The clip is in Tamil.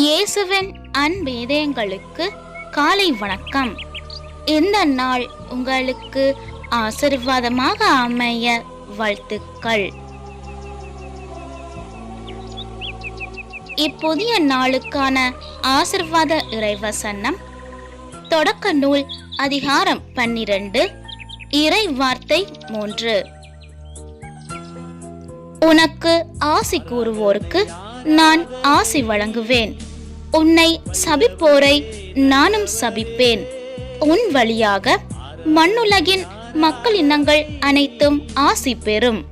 இயேசுவின் அன்பேதயங்களுக்கு காலை வணக்கம். இந்த நாள் உங்களுக்கு ஆசீர்வாதமாக அமைய வாழ்த்துக்கள். இப்புதிய நாளுக்கான ஆசிர்வாத இறைவசனம் தொடக்க நூல் அதிகாரம் பன்னிரண்டு இறை வார்த்தை மூன்று. உனக்கு ஆசி கூறுவோருக்கு நான் ஆசை வழங்குவேன். உன்னை சபிப்போரை நானும் சபிப்பேன். உன் வழியாக மண்ணுலகின் மக்கள் இனங்கள் அனைத்தும் ஆசி பெறும்.